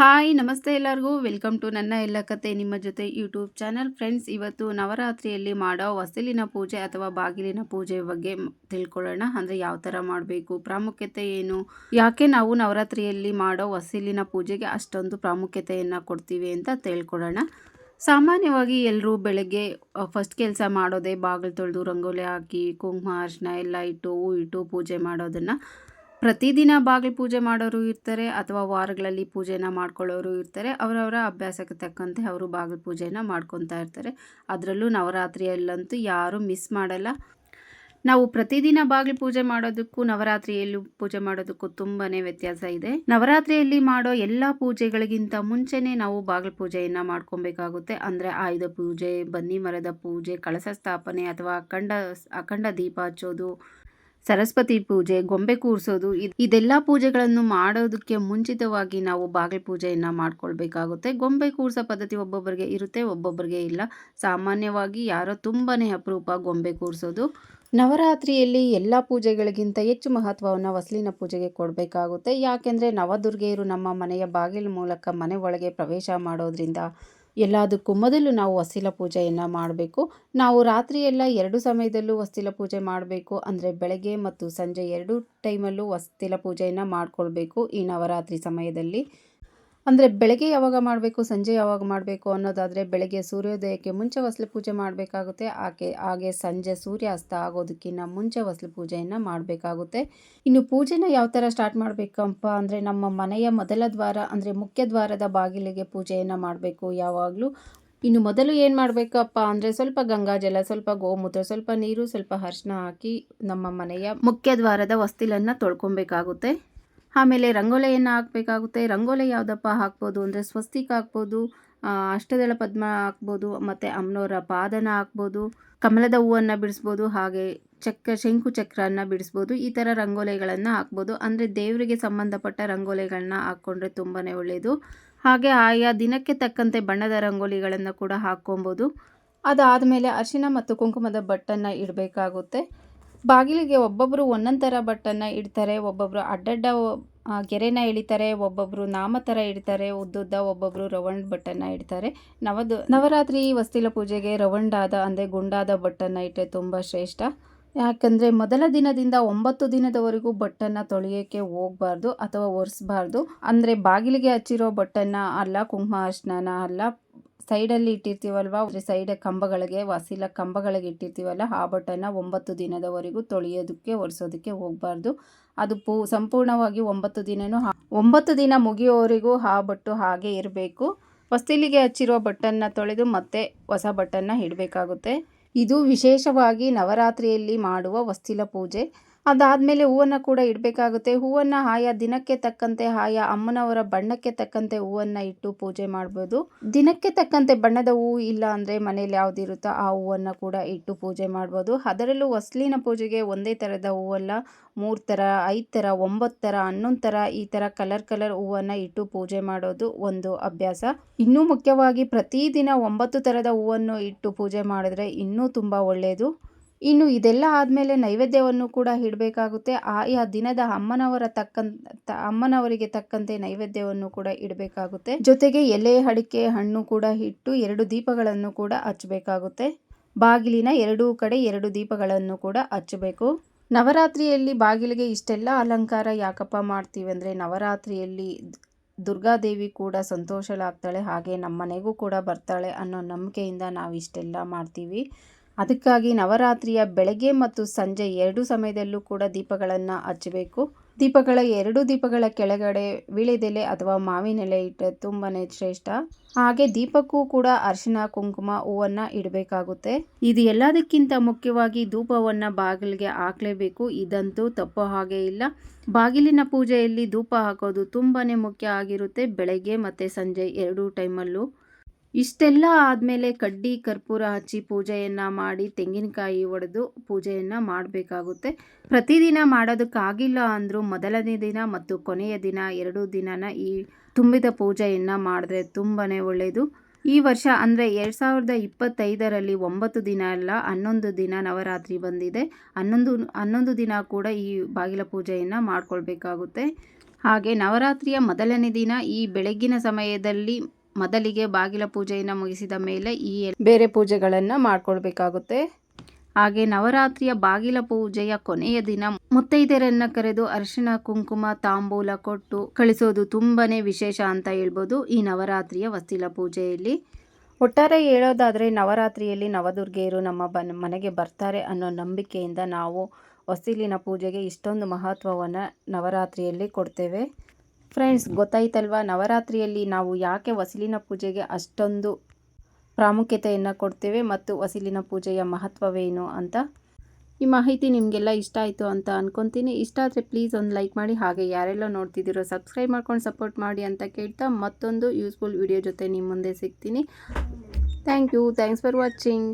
Hi, ನಮಸ್ತೆ ಎಲ್ಲರಿಗೂ. Welcome to ನನ್ನ ಎಲ್ಲ ಕತೆ. ನಿಮ್ಮ ಜೊತೆ ಯೂಟ್ಯೂಬ್ ಚಾನಲ್ ಫ್ರೆಂಡ್ಸ್, ಇವತ್ತು ನವರಾತ್ರಿಯಲ್ಲಿ ಮಾಡೋ ಹೊಸಲಿನ ಪೂಜೆ ಅಥವಾ ಬಾಗಿಲಿನ ಪೂಜೆ ಬಗ್ಗೆ ತಿಳ್ಕೊಳ್ಳೋಣ. ಅಂದರೆ ಯಾವ ಥರ ಮಾಡಬೇಕು, ಪ್ರಾಮುಖ್ಯತೆ ಏನು? ಯಾಕೆ ನಾವು ನವರಾತ್ರಿಯಲ್ಲಿ ಮಾಡೋ ಹೊಸಲಿನ ಪೂಜೆಗೆ ಅಷ್ಟೊಂದು ಪ್ರಾಮುಖ್ಯತೆಯನ್ನು ಕೊಡ್ತೀವಿ ಅಂತ ತಿಳ್ಕೊಳ್ಳೋಣ. ಸಾಮಾನ್ಯವಾಗಿ ಎಲ್ಲರೂ ಬೆಳಗ್ಗೆ ಫಸ್ಟ್ ಕೆಲಸ ಮಾಡೋದೇ ಬಾಗಿಲು ತೊಳೆದು ರಂಗೋಲಿ ಹಾಕಿ, ಕುಂಕುಮ ಅರ್ಶನ ಎಲ್ಲ ಇಟ್ಟು, ಹೂ ಇಟ್ಟು ಪೂಜೆ ಮಾಡೋದನ್ನು ಪ್ರತಿದಿನ ಬಾಗಿಲು ಪೂಜೆ ಮಾಡೋರು ಇರ್ತಾರೆ ಅಥವಾ ವಾರಗಳಲ್ಲಿ ಪೂಜೆನ ಮಾಡ್ಕೊಳ್ಳೋರು ಇರ್ತಾರೆ. ಅವರವರ ಅಭ್ಯಾಸಕ್ಕೆ ತಕ್ಕಂತೆ ಅವರು ಬಾಗಿಲು ಪೂಜೆನ ಮಾಡ್ಕೊತಾ ಇರ್ತಾರೆ. ಅದರಲ್ಲೂ ನವರಾತ್ರಿಯಲ್ಲಂತೂ ಯಾರೂ ಮಿಸ್ ಮಾಡಲ್ಲ. ನಾವು ಪ್ರತಿದಿನ ಬಾಗಿಲು ಪೂಜೆ ಮಾಡೋದಕ್ಕೂ, ನವರಾತ್ರಿಯಲ್ಲಿ ಪೂಜೆ ಮಾಡೋದಕ್ಕೂ ತುಂಬಾ ವ್ಯತ್ಯಾಸ ಇದೆ. ನವರಾತ್ರಿಯಲ್ಲಿ ಮಾಡೋ ಎಲ್ಲ ಪೂಜೆಗಳಿಗಿಂತ ಮುಂಚೆನೇ ನಾವು ಬಾಗಿಲು ಪೂಜೆಯನ್ನು ಮಾಡ್ಕೊಬೇಕಾಗುತ್ತೆ ಅಂದರೆ ಆಯುಧ ಪೂಜೆ, ಬನ್ನಿ ಮರದ ಪೂಜೆ, ಕಳಸ ಸ್ಥಾಪನೆ ಅಥವಾ ಅಖಂಡ ಅಖಂಡ ದೀಪ ಹಚ್ಚೋದು ಸರಸ್ವತಿ ಪೂಜೆ, ಗೊಂಬೆ ಕೂರಿಸೋದು ಇದೆಲ್ಲ ಪೂಜೆಗಳನ್ನು ಮಾಡೋದಕ್ಕೆ ಮುಂಚಿತವಾಗಿ ನಾವು ಬಾಗಿಲು ಪೂಜೆಯನ್ನ ಮಾಡ್ಕೊಳ್ಬೇಕಾಗುತ್ತೆ. ಗೊಂಬೆ ಕೂರಿಸೋ ಪದ್ಧತಿ ಒಬ್ಬೊಬ್ಬರಿಗೆ ಇರುತ್ತೆ, ಒಬ್ಬೊಬ್ಬರಿಗೆ ಇಲ್ಲ. ಸಾಮಾನ್ಯವಾಗಿ ಯಾರೋ ತುಂಬಾನೇ ಅಪರೂಪ ಗೊಂಬೆ ಕೂರಿಸೋದು. ನವರಾತ್ರಿಯಲ್ಲಿ ಎಲ್ಲ ಪೂಜೆಗಳಿಗಿಂತ ಹೆಚ್ಚು ಮಹತ್ವವನ್ನು ವಸಲಿನ ಪೂಜೆಗೆ ಕೊಡಬೇಕಾಗುತ್ತೆ. ಯಾಕೆಂದರೆ ನವದುರ್ಗೆಯರು ನಮ್ಮ ಮನೆಯ ಬಾಗಿಲು ಮೂಲಕ ಮನೆ ಒಳಗೆ ಪ್ರವೇಶ ಮಾಡೋದ್ರಿಂದ ಎಲ್ಲದಕ್ಕೂ ಮೊದಲು ನಾವು ವಸ್ತಿಲ ಪೂಜೆಯನ್ನು ಮಾಡಬೇಕು. ನಾವು ರಾತ್ರಿಯೆಲ್ಲ ಎರಡು ಸಮಯದಲ್ಲೂ ವಸ್ತಿಲ ಪೂಜೆ ಮಾಡಬೇಕು. ಅಂದರೆ ಬೆಳಗ್ಗೆ ಮತ್ತು ಸಂಜೆ ಎರಡು ಟೈಮಲ್ಲೂ ವಸ್ತಿಲ ಪೂಜೆಯನ್ನು ಮಾಡಿಕೊಳ್ಬೇಕು ಈ ನವರಾತ್ರಿ ಸಮಯದಲ್ಲಿ. ಅಂದರೆ ಬೆಳಗ್ಗೆ ಯಾವಾಗ ಮಾಡಬೇಕು, ಸಂಜೆ ಯಾವಾಗ ಮಾಡಬೇಕು ಅನ್ನೋದಾದರೆ ಬೆಳಗ್ಗೆ ಸೂರ್ಯೋದಯಕ್ಕೆ ಮುಂಚೆ ವಸಲು ಪೂಜೆ ಮಾಡಬೇಕಾಗುತ್ತೆ. ಆಕೆ, ಹಾಗೆ ಸಂಜೆ ಸೂರ್ಯಾಸ್ತ ಆಗೋದಕ್ಕಿಂತ ಮುಂಚೆ ವಸಲು ಪೂಜೆಯನ್ನು ಮಾಡಬೇಕಾಗುತ್ತೆ. ಇನ್ನು ಪೂಜೆನ ಯಾವ ಥರ ಸ್ಟಾರ್ಟ್ ಮಾಡಬೇಕಪ್ಪ ಅಂದರೆ ನಮ್ಮ ಮನೆಯ ಮೊದಲ ದ್ವಾರ ಅಂದರೆ ಮುಖ್ಯ ದ್ವಾರದ ಬಾಗಿಲಿಗೆ ಪೂಜೆಯನ್ನು ಮಾಡಬೇಕು ಯಾವಾಗಲೂ. ಇನ್ನು ಮೊದಲು ಏನು ಮಾಡಬೇಕಪ್ಪ ಅಂದರೆ ಸ್ವಲ್ಪ ಗಂಗಾಜಲ ಸ್ವಲ್ಪ ಗೋಮೂತ್ರ, ಸ್ವಲ್ಪ ನೀರು, ಸ್ವಲ್ಪ ಅರಿಶಿನ ಹಾಕಿ ನಮ್ಮ ಮನೆಯ ಮುಖ್ಯ ದ್ವಾರದ ವಸ್ತಿಲನ್ನು ತೊಳ್ಕೊಬೇಕಾಗುತ್ತೆ. ಆಮೇಲೆ ರಂಗೋಲೆಯನ್ನು ಹಾಕಬೇಕಾಗುತ್ತೆ. ರಂಗೋಲೆ ಯಾವುದಪ್ಪ ಹಾಕ್ಬೋದು ಅಂದರೆ ಸ್ವಸ್ತಿಕ್ ಹಾಕ್ಬೋದು ಅಷ್ಟದಳ ಪದ್ಮ ಹಾಕ್ಬೋದು, ಮತ್ತು ಅಮ್ಮನವರ ಪಾದನ ಹಾಕ್ಬೋದು, ಕಮಲದ ಹೂವನ್ನು ಬಿಡಿಸ್ಬೋದು, ಹಾಗೆ ಚಕ್ರ, ಶಂಕು ಚಕ್ರನ ಬಿಡಿಸ್ಬೋದು, ಈ ಥರ ರಂಗೋಲೆಗಳನ್ನು ಹಾಕ್ಬೋದು. ಅಂದರೆ ದೇವರಿಗೆ ಸಂಬಂಧಪಟ್ಟ ರಂಗೋಲೆಗಳನ್ನ ಹಾಕ್ಕೊಂಡ್ರೆ ತುಂಬಾ ಒಳ್ಳೆಯದು ಹಾಗೆ ಆಯಾ ದಿನಕ್ಕೆ ತಕ್ಕಂತೆ ಬಣ್ಣದ ರಂಗೋಲಿಗಳನ್ನು ಕೂಡ ಹಾಕ್ಕೊಬೋದು. ಅದಾದಮೇಲೆ ಅರಿಶಿನ ಮತ್ತು ಕುಂಕುಮದ ಬಟ್ಟನ್ನು ಇಡಬೇಕಾಗುತ್ತೆ. ಬಾಗಿಲಿಗೆ ಒಬ್ಬೊಬ್ಬರು ಒಂದೊಂದು ಥರ ಬಟ್ಟನ್ನು ಇಡ್ತಾರೆ ಒಬ್ಬೊಬ್ಬರು ಅಡ್ಡಡ್ಡ ಗೆರೆನ ಎಳಿತಾರೆ ಒಬ್ಬೊಬ್ಬರು ನಾಮ ಥರ ಇಡ್ತಾರೆ, ಉದ್ದುದ್ದ ಒಬ್ಬೊಬ್ಬರು ರವಂಡ್ ಬಟ್ಟನ್ನು ಇಡ್ತಾರೆ. ನವದು, ನವರಾತ್ರಿ ವಸ್ತಿಲ ಪೂಜೆಗೆ ರವಂಡಾದ ಅಂದರೆ ಗುಂಡಾದ ಬಟ್ಟನ್ನು ಇಟ್ಟರೆ ತುಂಬ ಶ್ರೇಷ್ಠ. ಯಾಕಂದರೆ ಮೊದಲ ದಿನದಿಂದ ಒಂಬತ್ತು ದಿನದವರೆಗೂ ಬಟ್ಟನ್ನು ತೊಳೆಯೋಕ್ಕೆ ಹೋಗಬಾರ್ದು ಅಥವಾ ಒರೆಸ್ಬಾರ್ದು. ಅಂದರೆ ಬಾಗಿಲಿಗೆ ಹಚ್ಚಿರೋ ಬಟ್ಟನ್ನು ಅಲ್ಲ ಕುಂಕುಮ ಅರ್ಶನ ಅಲ್ಲ ಸೈಡಲ್ಲಿ ಇಟ್ಟಿರ್ತೀವಲ್ವ? ಸೈಡ್ ಕಂಬಗಳಿಗೆ, ವಾಸಿಲ ಕಂಬಗಳಿಗೆ ಇಟ್ಟಿರ್ತೀವಲ್ಲ, ಆ ಬಟ್ಟನ್ನು ಒಂಬತ್ತು ದಿನದವರೆಗೂ ತೊಳೆಯೋದಕ್ಕೆ, ಒರೆಸೋದಕ್ಕೆ ಹೋಗಬಾರ್ದು. ಅದು ಪೂ, ಸಂಪೂರ್ಣವಾಗಿ ಒಂಬತ್ತು ದಿನನೂ ಒಂಬತ್ತು ದಿನ ಮುಗಿಯೋವರೆಗೂ ಆ ಬಟ್ಟು ಹಾಗೆ ಇರಬೇಕು. ಹೊಸ್ತಿಲಿಗೆ ಹಚ್ಚಿರುವ ಬಟ್ಟನ್ನು ತೊಳೆದು ಮತ್ತೆ ಹೊಸ ಬಟ್ಟನ್ನು ಇಡಬೇಕಾಗುತ್ತೆ. ಇದು ವಿಶೇಷವಾಗಿ ನವರಾತ್ರಿಯಲ್ಲಿ ಮಾಡುವ ವಸ್ತಿಲ ಪೂಜೆ. ಅದಾದಮೇಲೆ ಹೂವನ್ನು ಕೂಡ ಇಡಬೇಕಾಗುತ್ತೆ. ಹೂವನ್ನು ಆಯಾ ದಿನಕ್ಕೆ ತಕ್ಕಂತೆ ಆಯಾ ಅಮ್ಮನವರ ಬಣ್ಣಕ್ಕೆ ತಕ್ಕಂತೆ ಹೂವನ್ನು ಇಟ್ಟು ಪೂಜೆ ಮಾಡ್ಬೋದು. ದಿನಕ್ಕೆ ತಕ್ಕಂತೆ ಬಣ್ಣದ ಹೂವು ಇಲ್ಲ ಅಂದರೆ ಮನೇಲಿ ಯಾವುದಿರುತ್ತೋ ಆ ಹೂವನ್ನು ಕೂಡ ಇಟ್ಟು ಪೂಜೆ ಮಾಡ್ಬೋದು. ಅದರಲ್ಲೂ ಹೊಸ್ಲಿನ ಪೂಜೆಗೆ ಒಂದೇ ಥರದ ಹೂವಲ್ಲ, ಮೂರು ಥರ ಐದು ಥರ ಒಂಬತ್ತು ಥರ ಹನ್ನೊಂದು ಥರ ಈ ಥರ ಕಲರ್ ಕಲರ್ ಹೂವನ್ನು ಇಟ್ಟು ಪೂಜೆ ಮಾಡೋದು ಒಂದು ಅಭ್ಯಾಸ. ಇನ್ನೂ ಮುಖ್ಯವಾಗಿ ಪ್ರತಿದಿನ ಒಂಬತ್ತು ಥರದ ಹೂವನ್ನು ಇಟ್ಟು ಪೂಜೆ ಮಾಡಿದ್ರೆ ಇನ್ನೂ ತುಂಬ ಒಳ್ಳೆಯದು ಇನ್ನು ಇದೆಲ್ಲ ಆದಮೇಲೆ ನೈವೇದ್ಯವನ್ನು ಕೂಡ ಇಡಬೇಕಾಗುತ್ತೆ. ಆಯಾ ದಿನದ ಅಮ್ಮನವರ ತಕ್ಕ ಅಮ್ಮನವರಿಗೆ ತಕ್ಕಂತೆ ನೈವೇದ್ಯವನ್ನು ಕೂಡ ಇಡಬೇಕಾಗುತ್ತೆ. ಜೊತೆಗೆ ಎಲೆ, ಅಡಿಕೆ, ಹಣ್ಣು ಕೂಡ ಇಟ್ಟು ಎರಡು ದೀಪಗಳನ್ನು ಕೂಡ ಹಚ್ಚಬೇಕಾಗುತ್ತೆ. ಬಾಗಿಲಿನ ಎರಡೂ ಕಡೆ ಎರಡು ದೀಪಗಳನ್ನು ಕೂಡ ಹಚ್ಚಬೇಕು. ನವರಾತ್ರಿಯಲ್ಲಿ ಬಾಗಿಲಿಗೆ ಇಷ್ಟೆಲ್ಲ ಅಲಂಕಾರ ಯಾಕಪ್ಪ ಮಾಡ್ತೀವಿ ಅಂದರೆ ನವರಾತ್ರಿಯಲ್ಲಿ ದುರ್ಗಾದೇವಿ ಕೂಡ ಸಂತೋಷಳಾಗ್ತಾಳೆ, ಹಾಗೆ ನಮ್ಮ ಮನೆಗೂ ಕೂಡ ಬರ್ತಾಳೆ ಅನ್ನೋ ನಂಬಿಕೆಯಿಂದ ನಾವು ಇಷ್ಟೆಲ್ಲ ಮಾಡ್ತೀವಿ. ಅದಕ್ಕಾಗಿ ನವರಾತ್ರಿಯ ಬೆಳಗ್ಗೆ ಮತ್ತು ಸಂಜೆ ಎರಡು ಸಮಯದಲ್ಲೂ ಕೂಡ ದೀಪಗಳನ್ನು ಹಚ್ಚಬೇಕು. ದೀಪಗಳ ಎರಡು ದೀಪಗಳ ಕೆಳಗಡೆ ವಿಳೆದೆಲೆ ಅಥವಾ ಮಾವಿನೆಲೆ ಇಟ್ಟರೆ ತುಂಬಾ ಶ್ರೇಷ್ಠ. ಹಾಗೆ ದೀಪಕ್ಕೂ ಕೂಡ ಅರಿಶಿನ ಕುಂಕುಮ ಹೂವನ್ನು ಇಡಬೇಕಾಗುತ್ತೆ. ಇದು ಎಲ್ಲದಕ್ಕಿಂತ ಮುಖ್ಯವಾಗಿ ಧೂಪವನ್ನು ಬಾಗಿಲಿಗೆ ಹಾಕಲೇಬೇಕು. ಇದಂತೂ ತಪ್ಪು ಹಾಗೆ ಇಲ್ಲ. ಬಾಗಿಲಿನ ಪೂಜೆಯಲ್ಲಿ ಧೂಪ ಹಾಕೋದು ತುಂಬಾ ಮುಖ್ಯ ಆಗಿರುತ್ತೆ ಬೆಳಗ್ಗೆ ಮತ್ತು ಸಂಜೆ ಎರಡೂ ಟೈಮಲ್ಲೂ. ಇಷ್ಟೆಲ್ಲ ಆದಮೇಲೆ ಕಡ್ಡಿ, ಕರ್ಪೂರ ಹಚ್ಚಿ ಪೂಜೆಯನ್ನು ಮಾಡಿ ತೆಂಗಿನಕಾಯಿ ಒಡೆದು ಪೂಜೆಯನ್ನು ಮಾಡಬೇಕಾಗುತ್ತೆ. ಪ್ರತಿದಿನ ಮಾಡೋದಕ್ಕಾಗಿಲ್ಲ ಅಂದರೂ ಮೊದಲನೇ ದಿನ ಮತ್ತು ಕೊನೆಯ ದಿನ ಎರಡು ದಿನನ ಈ ತುಂಬಿದ ಪೂಜೆಯನ್ನು ಮಾಡಿದ್ರೆ ತುಂಬಾ ಒಳ್ಳೆಯದು ಈ ವರ್ಷ ಅಂದರೆ ಎರಡು ಸಾವಿರದ ಇಪ್ಪತ್ತೈದರಲ್ಲಿ ಒಂಬತ್ತು ದಿನ ಅಲ್ಲ, ಹನ್ನೊಂದು ದಿನ ನವರಾತ್ರಿ ಬಂದಿದೆ. ಹನ್ನೊಂದು ಹನ್ನೊಂದು ದಿನ ಕೂಡ ಈ ಬಾಗಿಲ ಪೂಜೆಯನ್ನು ಮಾಡಿಕೊಳ್ಬೇಕಾಗುತ್ತೆ. ಹಾಗೆ ನವರಾತ್ರಿಯ ಮೊದಲನೇ ದಿನ ಈ ಬೆಳಗ್ಗಿನ ಸಮಯದಲ್ಲಿ ಮೊದಲಿಗೆ ಬಾಗಿಲ ಪೂಜೆಯನ್ನು ಮುಗಿಸಿದ ಮೇಲೆ ಈ ಬೇರೆ ಪೂಜೆಗಳನ್ನು ಮಾಡ್ಕೊಳ್ಬೇಕಾಗುತ್ತೆ. ಹಾಗೆ ನವರಾತ್ರಿಯ ಬಾಗಿಲ ಪೂಜೆಯ ಕೊನೆಯ ದಿನ ಮುತ್ತೈದೆಯರನ್ನ ಕರೆದು ಅರಿಶಿಣ ಕುಂಕುಮ ತಾಂಬೂಲ ಕೊಟ್ಟು ಕಳಿಸೋದು ತುಂಬಾನೇ ವಿಶೇಷ ಅಂತ ಹೇಳ್ಬೋದು ಈ ನವರಾತ್ರಿಯ ವಸ್ತಿಲ ಪೂಜೆಯಲ್ಲಿ. ಒಟ್ಟಾರೆ ಹೇಳೋದಾದರೆ ನವರಾತ್ರಿಯಲ್ಲಿ ನವದುರ್ಗೆಯರು ನಮ್ಮ ಬನ್ ಮನೆಗೆ ಬರ್ತಾರೆ ಅನ್ನೋ ನಂಬಿಕೆಯಿಂದ ನಾವು ವಸ್ತಿಲಿನ ಪೂಜೆಗೆ ಇಷ್ಟೊಂದು ಮಹತ್ವವನ್ನು ನವರಾತ್ರಿಯಲ್ಲಿ ಕೊಡ್ತೇವೆ. ಫ್ರೆಂಡ್ಸ್, ಗೊತ್ತಾಯ್ತಲ್ವಾ? ನವರಾತ್ರಿಯಲ್ಲಿ ನಾವು ಯಾಕೆ ವಸಿಲಿನ ಪೂಜೆಗೆ ಅಷ್ಟೊಂದು ಪ್ರಾಮುಖ್ಯತೆಯನ್ನು ಕೊಡ್ತೇವೆ ಮತ್ತು ವಸಿಲಿನ ಪೂಜೆಯ ಮಹತ್ವವೇನು ಅಂತ? ಈ ಮಾಹಿತಿ ನಿಮಗೆಲ್ಲ ಇಷ್ಟ ಆಯಿತು ಅಂತ ಅನ್ಕೊತೀನಿ. ಇಷ್ಟ ಆದರೆ ಪ್ಲೀಸ್ ಒಂದು ಲೈಕ್ ಮಾಡಿ. ಹಾಗೆ ಯಾರೆಲ್ಲ ನೋಡ್ತಿದ್ದೀರೋ ಸಬ್ಸ್ಕ್ರೈಬ್ ಮಾಡ್ಕೊಂಡು ಸಪೋರ್ಟ್ ಮಾಡಿ ಅಂತ ಕೇಳ್ತಾ ಮತ್ತೊಂದು ಯೂಸ್ಫುಲ್ ವಿಡಿಯೋ ಜೊತೆ ನಿಮ್ಮ ಮುಂದೆ ಸಿಗ್ತೀನಿ. Thank you thanks for watching